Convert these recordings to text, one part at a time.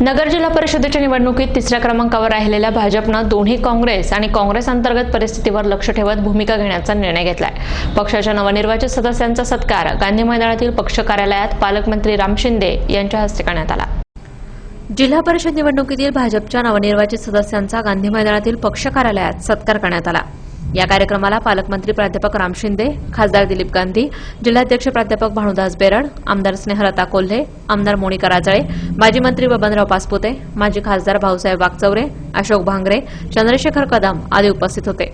नगर जिल्हा परिषदेच्या निवडणुकीत तिसऱ्या क्रमांकावर राहिलेल्या भाजपनं दोन्ही काँग्रेस आणि काँग्रेस अंतर्गत परिस्थितीवर लक्ष ठेवत भूमिका घेण्याचा निर्णय घेतलाय. पक्षाच्या नवनिर्वाचित सदस्यांचा सत्कार गांधी मैदानातील पक्ष कार्यालयात पालकमंत्री राम शिंदे यांच्या हस्ते करण्यात आला. जिल्हा परिषद निवडणुकीतील भाजपच्या नवनिर्वाचित सदस्यांचा गांधी मैदानातील पक्ष कार्यालयात सत्कार करण्यात आला. या कार्यक्रमाला पालकमंत्री प्राध्यापक राम शिंदे खासदार दिलीप गांधी जिल्हाध्यक्ष प्राध्यापक भानुदास बेरड आमदार स्नेहलता कोल्हे आमदार मोनिका राजळे माजी मंत्री बबनराव पासपुते माजी खासदार भाऊसाहेब वागचौरे अशोक भांगरे चंद्रशेखर कदम आदी उपस्थित होते.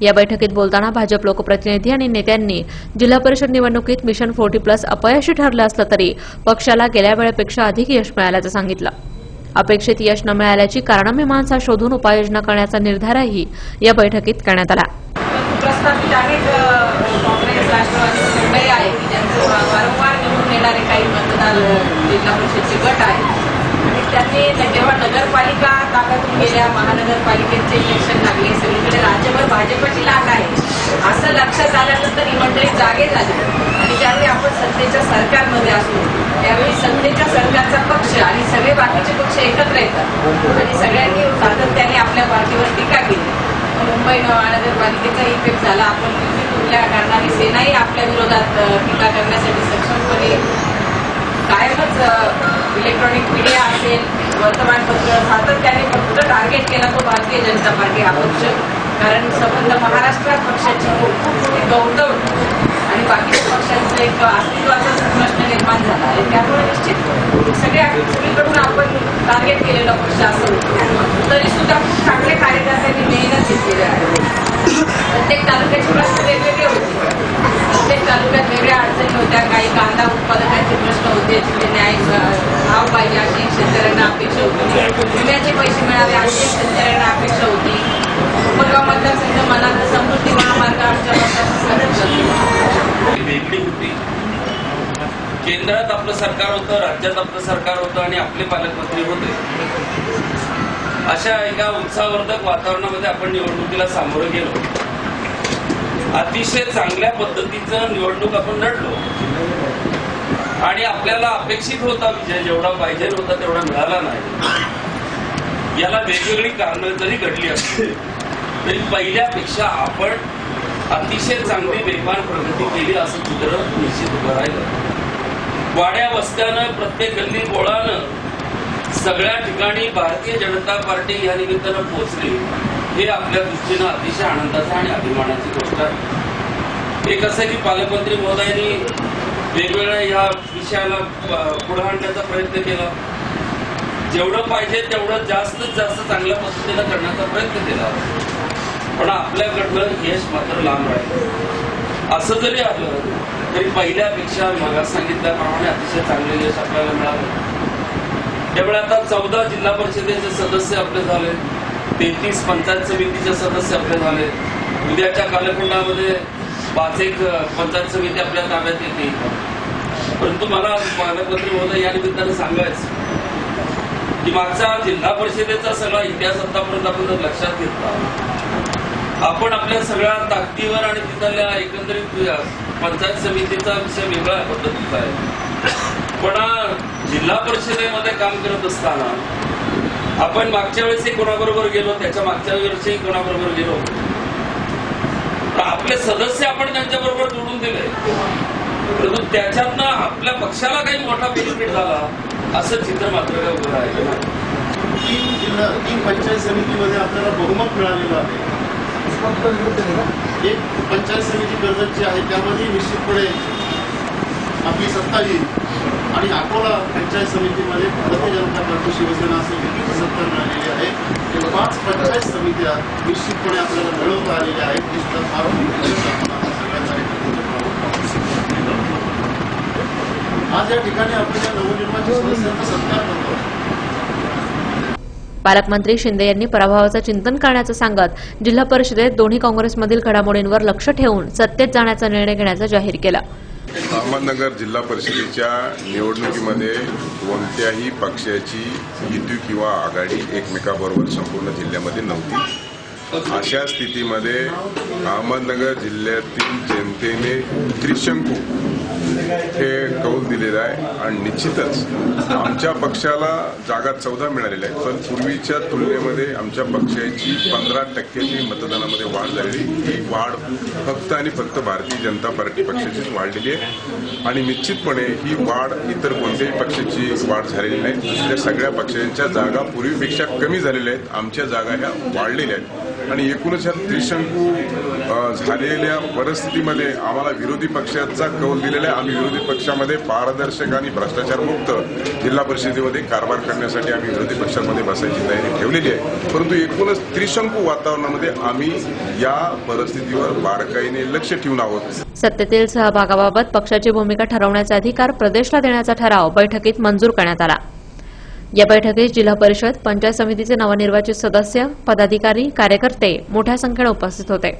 या बैठकीत बोलताना भाजप लोकप्रतिनिधी आणि नेत्यांनी जिल्हा परिषद निवडणुकीत मिशन फोर्टी प्लस अपयशी ठरलं असलं तरी पक्षाला गेल्या वेळेपेक्षा अधिक यश मिळाल्याचं सांगितलं. अपेक्षित यश न मिळाल्याची कारणमीमांसा शोधून उपाययोजना करण्याचा निर्धारही या बैठकीत करण्यात आला. आहेत काँग्रेस राष्ट्रवादी आहे की वारंवार निवडून येणारे काही मतदार जिल्हा परिषदचे गट आहेत. आणि त्यांनी जेव्हा नगरपालिका ताब्यातून गेल्या महानगरपालिकेचे इलेक्शन लागले सगळीकडे राज्यभर भाजपची लाट आहे. असं लक्षात आल्यानंतर ही मंडळी जागे झाली. सत्तेच्या सरकारमध्ये असतो त्यावेळी सत्तेच्या सरकारचा पक्ष आणि सगळे बाकीचे पक्ष एकत्र येतात. आणि सगळ्यांनी सातत्याने आपल्या पार्टीवर टीका केली. मुंबई महानगरपालिकेचा इफेक्ट झाला. आपण दिल्लीत कारणाने सेनाही आपल्या विरोधात टीका करण्यासाठी सक्षमपणे कायमच इलेक्ट्रॉनिक मीडिया असेल वर्तमानपत्र सातत्याने फक्त टार्गेट केला तो भारतीय जनता पार्टी हा पक्ष. कारण संबंध महाराष्ट्रात पक्षाची गौतम बाकीच्या पक्षांचं एक अस्तित्वाचा प्रश्न निर्माण झाला आहे. त्यामुळे निश्चित सगळ्या सगळीकडून आपण टार्गेट केलेला पक्ष असं. तरी सुद्धा खूप चांगले कार्यकर्त्यांनी मेहनत घेतलेली आहे. प्रत्येक तालुक्याचे प्रश्न वेगवेगळे होते. प्रत्येक तालुक्यात वेगळ्या अडचणी होत्या. काही कांदा उत्पादकांचे प्रश्न होते. तिथे न्याय भाव पाहिजे अशी शेतकऱ्यांना अपेक्षा होती. विम्याचे पैसे मिळावे अशी एक शेतकऱ्यांना अपेक्षा होती उपगाव मतदारसंघ मनात समृद्धी महामार्ग आमच्या मतदारसंघात ही वेगळी होती केंद्रात आपलं सरकार होतं राज्यात आपलं सरकार होतं आणि आपले पालकमंत्री होते. अशा एका उत्साहवर्धक वातावरणामध्ये आपण निवडणुकीला सामोरं गेलो. अतिशय चांगल्या पद्धतीचं निवडणूक आपण लढलो. आणि आपल्याला अपेक्षित होता विजय जेवढा पाहिजे होता तेवढा मिळाला नाही. याला वेगवेगळी कारणं जरी घडली असतील तरी पहिल्यापेक्षा आपण अतिशय चांगली वेगवान प्रगती केली असं चित्र निश्चित उभं राहिलं. वाड्या वस्त्यानं प्रत्येक गल्ली गोळानं सगळ्या ठिकाणी भारतीय जनता पार्टी या निमित्तानं पोहोचली हे आपल्या दृष्टीनं अतिशय आनंदाचं आणि अभिमानाची गोष्ट आहे. एक असं की पालकमंत्री महोदयांनी वेगवेगळ्या या विषयाला पुढे आणण्याचा प्रयत्न केला. जेवढं पाहिजे तेवढं जास्तीत जास्त चांगल्या पद्धतीनं करण्याचा प्रयत्न केला. पण आपल्याकडनं यश मात्र लांब राहिलं. असं जरी आलं तरी पहिल्यापेक्षा मग सांगितल्याप्रमाणे अतिशय चांगले यश आपल्याला मिळालं. त्यामुळे आता चौदा जिल्हा परिषदेचे सदस्य आपले झाले. तेहतीस पंचायत समितीचे सदस्य आपले झाले. उद्याच्या कालखंडामध्ये पाच एक पंचायत समिती आपल्या ताब्यात येते. परंतु मला पालकमंत्री महोदय या निमित्तानं सांगायचं की मागचा जिल्हा परिषदेचा सगळा इतिहास आतापर्यंत आपण जर लक्षात घेतला आपण आपल्या सगळ्या ताकदीवर आणि तिथल्या एकंदरीत पंचायत समितीचा विषय वेगळा पद्धतीचा आहे. पण जिल्हा परिषदेमध्ये काम करत असताना आपण मागच्या वेळेसही कोणाबरोबर गेलो त्याच्या मागच्या वेळेसही कोणाबरोबर गेलो. तर आपले सदस्य आपण त्यांच्याबरोबर जोडून दिले. परंतु त्याच्यातनं आपल्या पक्षाला काही मोठा बेनिफिट झाला असं चित्र मात्र काय उभं राहिलं नाही. तीन जिल्हा तीन पंचायत समितीमध्ये आपल्याला बहुमत मिळालेलं आहे. एक पंचायत समिती कर्जतची आहे त्यामध्ये निश्चितपणे आपली सत्ता येईल. आणि अकोला पंचायत समितीमध्ये भारतीय जनता पार्टी शिवसेना असेल विविध सत्ता मिळालेली आहे ते पाच पंचायत समित्या निश्चितपणे आपल्याला मिळवता आलेल्या आहेत. ही सुद्धा फार आज या ठिकाणी आपण या नवनिर्वाचित सदस्यांचा सत्कार करतो. पालकमंत्री शिंदे यांनी पराभवाचं चिंतन करण्याचं सांगत जिल्हा परिषदेत दोन्ही काँग्रेसमधील घडामोडींवर लक्ष ठेवून सत्तेत जाण्याचा निर्णय घेण्याचं जाहीर केलं. अहमदनगर जिल्हा परिषदेच्या निवडणुकीमध्ये कोणत्याही पक्षाची युती किंवा आघाडी एकमेकाबरोबर संपूर्ण जिल्ह्यामध्ये नव्हती. अशा स्थितीमध्ये अहमदनगर जिल्ह्यातील जनतेने त्रिशंकू हे कौल दिलेलं आहे आणि निश्चितच आमच्या पक्षाला जागा चौदा मिळालेल्या आहेत पण पूर्वीच्या तुलनेमध्ये आमच्या पक्षाची पंधरा टक्क्याची मतदानामध्ये वाढ झालेली. ही वाढ फक्त आणि फक्त भारतीय जनता पार्टी पक्षाचीच वाढलेली आहे. आणि निश्चितपणे ही वाढ इतर कोणत्याही पक्षाची वाढ झालेली नाही. दुसऱ्या सगळ्या पक्षांच्या जागा पूर्वीपेक्षा कमी झालेल्या आहेत. आमच्या जागा ह्या वाढलेल्या आहेत. आणि एकूणच या त्रिशंकू झालेल्या परिस्थितीमध्ये आम्हाला विरोधी पक्षाचा कौल दिलेला आहे. आम्ही विरोधी पक्षामध्ये पारदर्शक आणि भ्रष्टाचार मुक्त जिल्हा परिषदेमध्ये कारभार करण्यासाठी आम्ही विरोधी पक्षामध्ये बसायची तयारी ठेवलेली आहे. परंतु एकूणच त्रिशंकू वातावरणामध्ये आम्ही या परिस्थितीवर बारकाईने लक्ष ठेवून आहोत. सत्तेतील सहभागाबाबत पक्षाची भूमिका ठरवण्याचा अधिकार प्रदेशला देण्याचा ठराव बैठकीत मंजूर करण्यात आला. या बैठकीत जिल्हा परिषद पंचायत समितीचे नवनिर्वाचित सदस्य पदाधिकारी कार्यकर्ते मोठ्या संख्येने उपस्थित होते.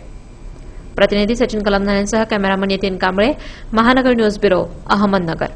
प्रतिनिधी Sachin कलमनायांसह cameraman Nitin Kamble Mahanagar news bureau Ahmednagar.